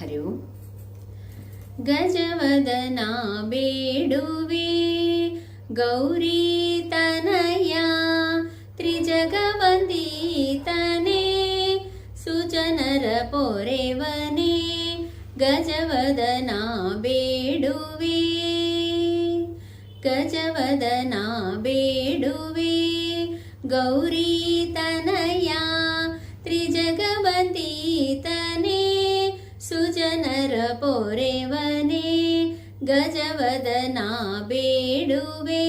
ಹರಿ ಗಜವದನ ಬೇಡುವೆ, ಗೌರಿ ತನಯ ತ್ರಿಜಗವಂದಿತನೇ, ಸುಜನರ ಪೊರೆವನೆ, ಗಜವದನ ಬೇಡುವೆ. ಗಜವದನ ಬೇಡುವೆ, ಗೌರಿ ತನಯ ತ್ರಿಜಗವಂದಿತನೇ ಪೊರೆವನೇ ಗಜವದನ ಬೇಡುವೆ.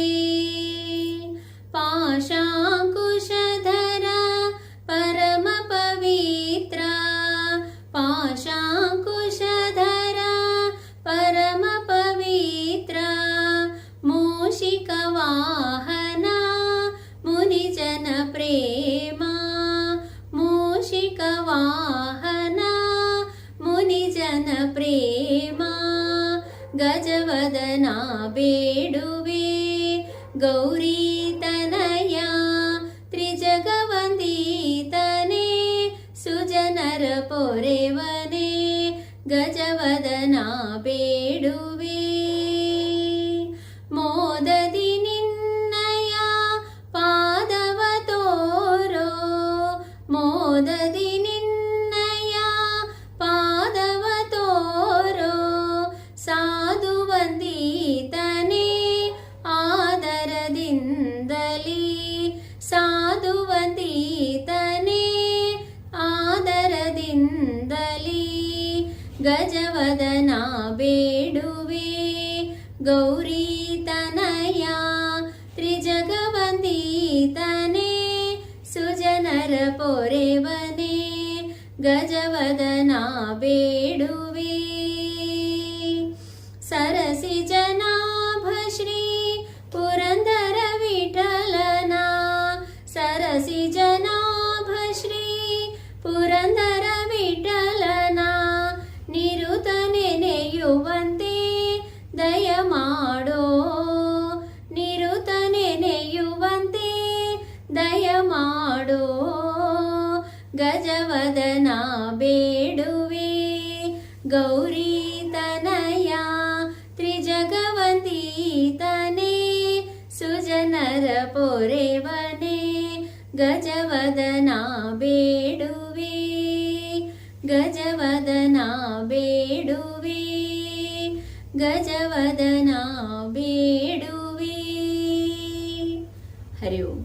ಗಜವದನ ಬೇಡುವೆ. ಗೌರಿ ತನಯ ತ್ರಿಜಗವಂದಿತನೇ ಸುಜನರ ಪೊರೆವನೇ ಗಜವದನ ಬೇಡುವೆ. ಮೋದದಿ ನಿನ್ನಯ ಪಾದವ ತೋರೋ ಮೋದದಿ ಆದರದಿಂದಲೇ ಸಾಧು ವಂದಿತನೇ ಆದರದಿಂದಲೇ ಗಜವದನ ಬೇಡುವೆ. ಗೌರಿ ತ್ರಿಜಗವಂದೀತನೇ ತ್ರಿಜಗವಂದಿತನೇ ಸುಜನರ ಪೊರೆವನೇ ಗಜವದನ ಬೇಡುವೆ. ನೆನೆಯುವಂತೆ ದಯ ಮಾಡೋ ನಿರುತ ನೆನೆಯುವಂತೆ ದಯ ಮಾಡೋ ಗಜವದನ ಬೇಡುವೆ, ಗೌರಿ ತನಯ ತ್ರಿಜಗವಂದಿತನೇ, ಸುಜನರ ಪೊರೆವನೆ, ಗಜವದನ ಬೇಡುವೆ ಗಜವದನ ಬೇಡುವೆ. ಗಜವದನ ಬೇಡುವೆ ಹರಿ ಓಂ